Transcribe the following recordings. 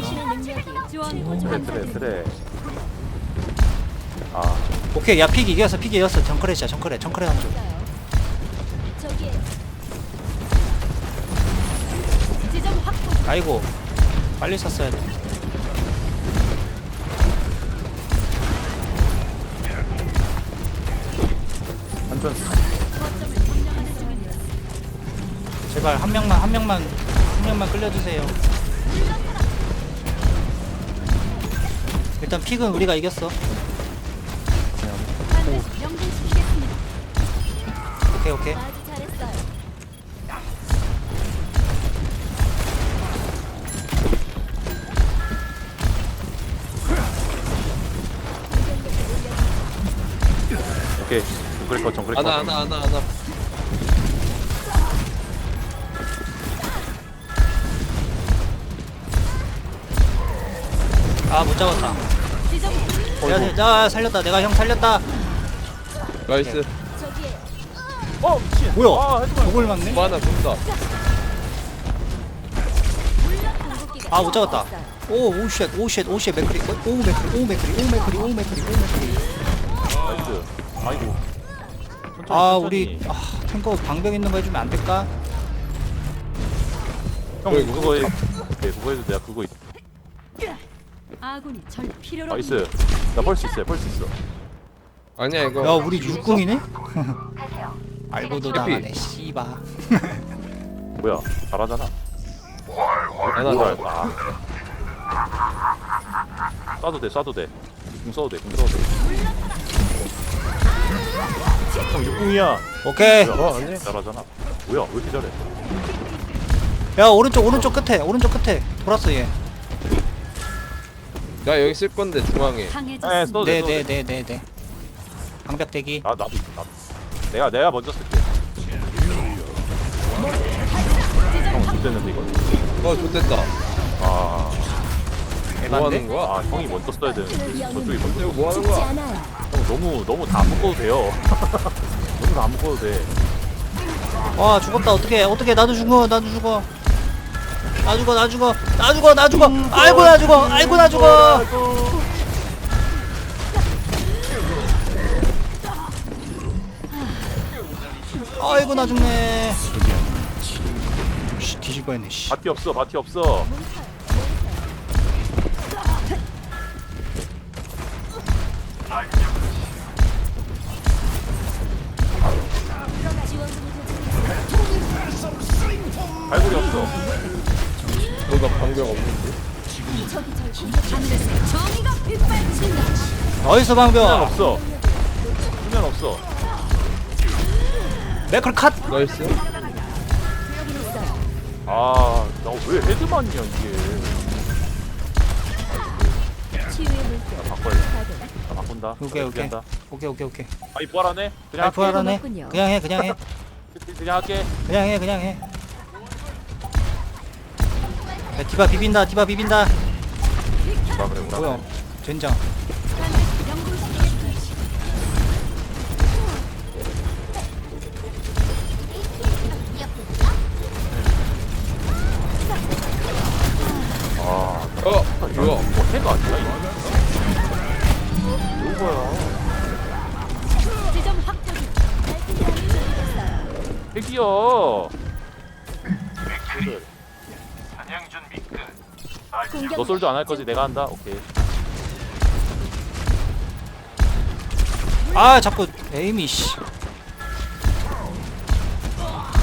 그래 부족합니다. 그래 그래 아 오케이 야픽 이겼어 픽 이겼어 한줄 저기에 지점 확보. 아이고 빨리 샀어야 돼 완전. 제발 한 명만 한 명만 한 명만 끌려주세요 일단 픽은 우리가 이겼어 반드시 명중시키겠습니다. 오케이 오케이 아주 잘했어요. 오케이 하나 거 하나 하나 하나 아 못 잡았다 내가 내가 살렸다. 내가 형 살렸다. 나이스. 어 미친. 뭐야? 아 저걸 맞네? 뭐 하나 궁극기가 아못 잡았다. 오 오쉣. 오쉣. 오쉣. 맥크리. 오 맥크리. 오 맥크리. 오 맥크리. 오 맥크리. 오 맥크리. 나이스. 아이고. 천천히, 아 천천히. 우리 아 탱커 방벽 있는 거 해주면 안 될까? 형 어이구. 그거 해 오케이 그거 해도 내가 그거 있 아군이 절 필요로 나이스. 나 벌 수 있어 벌수 있어. 아니야 이거. 야 우리 육궁이네? 알고도. 당하네 씨바. 뭐야 잘하잖아. 뭐야? 더아 쏴도 돼 쏴도 돼궁 써도 돼궁 써도 돼형 육궁이야. 오케이. 어 아니야 잘하잖아. 뭐야 왜 이렇게 잘해? 야 오른쪽 오른쪽 끝에 오른쪽 끝에. 돌았어 얘 나 여기 쓸 건데 중앙에. 에 강해졌습니다. 써도 돼 써도 돼. 네네네네네. 방벽 대기. 아 나도 나도 내가 내가 먼저 쓸게. 형 못됐는데 이거? 어 좋됐다. 아, 뭐 에반데? 하는 거야? 아 형이 먼저 써야 되는데. 저쪽이 먼저 이거 뭐 하는 거야. 형 너무 너무 다 묶어도 돼요. 너무 다 묶어도 돼. 와 죽었다. 어떻게 어떻게? 나도 죽어 나도 죽어 나 죽어 나 죽어 나 죽어 나 죽어. 아이고 나 죽어 아이고 나 죽어. 아이고 나 죽네. 씨 뒤질 뻔했네 씨. 바티 없어 바티 없어 어디서 수면 방벽 없어. 수면 없어. 맥클 컷! 나이스. 아 나 왜 헤드만이야 이게? 치유의 물결. 나 바꿔야지 가동. 나 바꾼다. 오케이 오케이. 한다. 오케이 오케이 오케이. 아이 부활하네? 그냥 아이 부활하네. 고맙군요. 그냥 해 그냥 해. 그냥 할게. 그냥 해 그냥 해. 야, 디바 비빈다 디바 비빈다. 뭐라 그래 뭐야 젠장 핵이야 공격 너 솔도 안 할 거지? 내가 한다? 오케이. 아 자꾸 에이미 씨.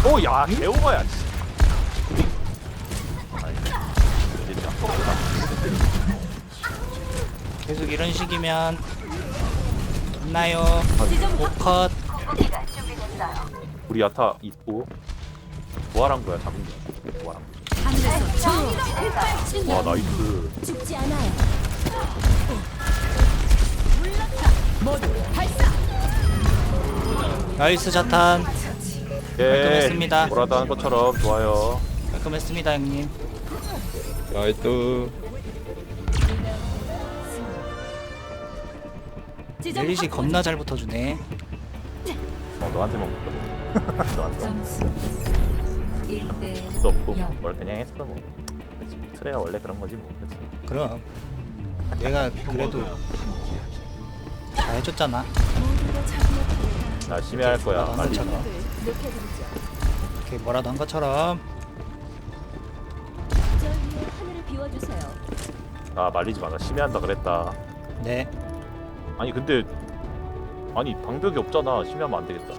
오 야 개오바야 씨. 아이, 진짜. 계속 이런 식이면 있나요. 지점 확보. 오컷 우리 야타 있고 부활한 거야 잡은 거야 부활한 빗발친다. 거와 나이스 죽지 않아요. 나이스 자탄 깔끔했습니다. 예 뭐라도 하는 것처럼 좋아요 깔끔했습니다 형님 나이스 멜리시. 겁나 잘 붙어주네 어 너한테만 너한테 점수 1대 도 없고 뭘 그냥 했어 뭐. 그치, 그래야 원래 그런 거지 뭐. 그치? 그럼 내가 그래도 다 해줬잖아. 모두가 심해 할 거야 나도 한 빨리. 것처럼 높여드리죠. 이렇게 뭐라도 한 것처럼. 절 위에 하늘을 비워주세요. 아 말리지 마나 심해 한다 그랬다. 네. 아니 근데 아니 방벽이 없잖아. 심해하면 안 되겠다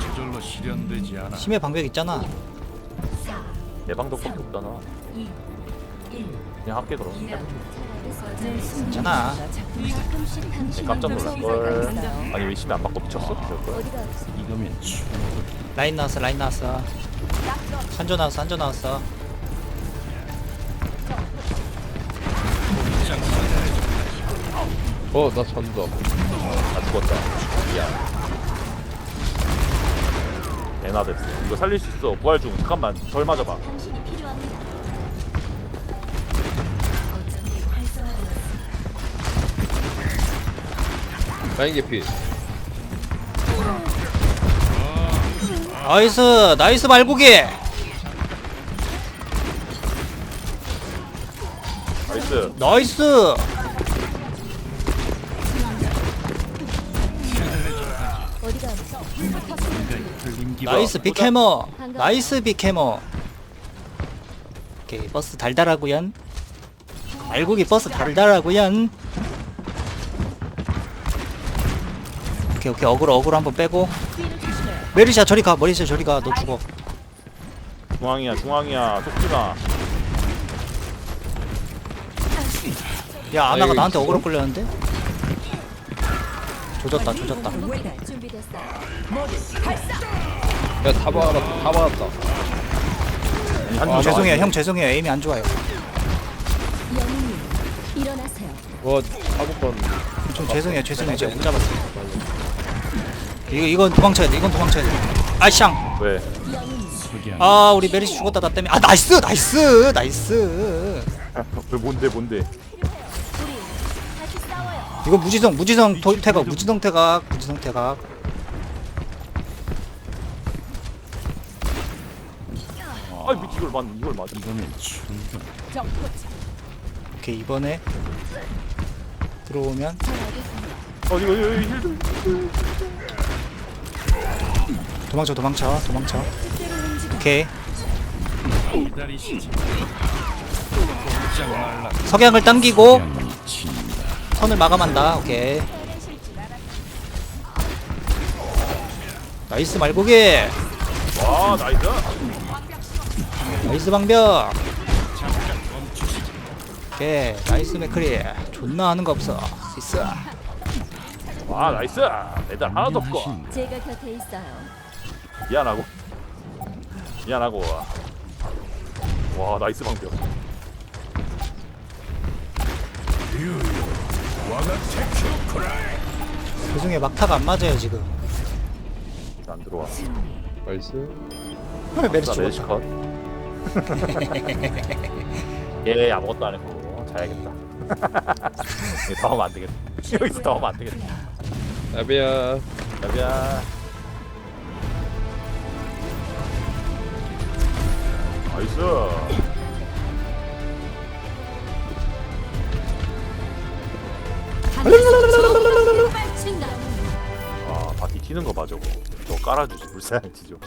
저절로 실현되지 않아. 심해 방벽 있잖아 내 방벽밖에 없잖아 그냥 할게 그럼 괜찮아 당신의 깜짝 놀랄걸. 아니 왜 심해 안 바꿔 미쳤어? 거야 아프세요? 이거면 충분히 라인 나왔어 라인 나왔어 한조 나왔어 한조 나왔어 어, 나 잔다. 나 죽었다 미안 애나 됐어. 이거 살릴 수 있어. 부활 중. 잠깐만. 절 맞아봐. 라인 개피. 나이스. 나이스 말고기. 나이스. 나이스 나이스 빅해머 나이스 빅해머 오케이 버스 달달하구연. 말고기 버스 달달하구연. 오케이 오케이. 어그로 어그로 한번 빼고. 메리샤 저리 가. 메리샤 저리 가너 죽어. 중앙이야 중앙이야. 속지마 야 아나가 나한테? 어그로 끌렸는데? 조졌다 조졌다. 준비됐어요. 야, 다 박았다. 다 박았다. 아니, 한 아, 줄 죄송해요. 형 죄송해요 에임이 안 좋아요 영웅님 일어나세요. 와, 사고 건. 좀 죄송해요 죄송해요 제가 못 잡았어요 이거 이건 도망쳐야 돼 이건 도망쳐야 돼 아샹 왜? 아 우리 메리시 죽었다 나 때문에 아 나이스 나이스 나이스 왜 뭔데 뭔데. 이거 무지성 무지성 도, 태각 무지성 태각 무지성 태각 아 미치 이걸 맞 이걸 맞아 이거면 적포차. 오케이 이번에 들어오면. 어 이거 이거 이거 힐 도망쳐 도망쳐 도망쳐. 오케이 기다리시지. 꼼짝 말라. 석양을 당기고 친다. 선을 마감한다 오케이. 나이스 말고기 와 나이스 나이스 방벽. 오케이 나이스 맥크리. 존나 하는 거 없어. 있어 와 나이스. 애들 하나도 없고. 제가 곁에 있어요. 미안하고. 미안하고. 와 나이스 방벽. 그중에 막타가 안 맞아요 지금. 안 들어와. 나이스. 나 죽었다? 컷 얘 아무것도 안 했고. 자야겠다. 이거 더 하면 안 되겠다. 여기서 더 하면 안 되겠다. 야비야. 야비야. 나이스. 아 바티 튀는 거 봐 저거. 저거 깔아주지. 불쌍한 티죠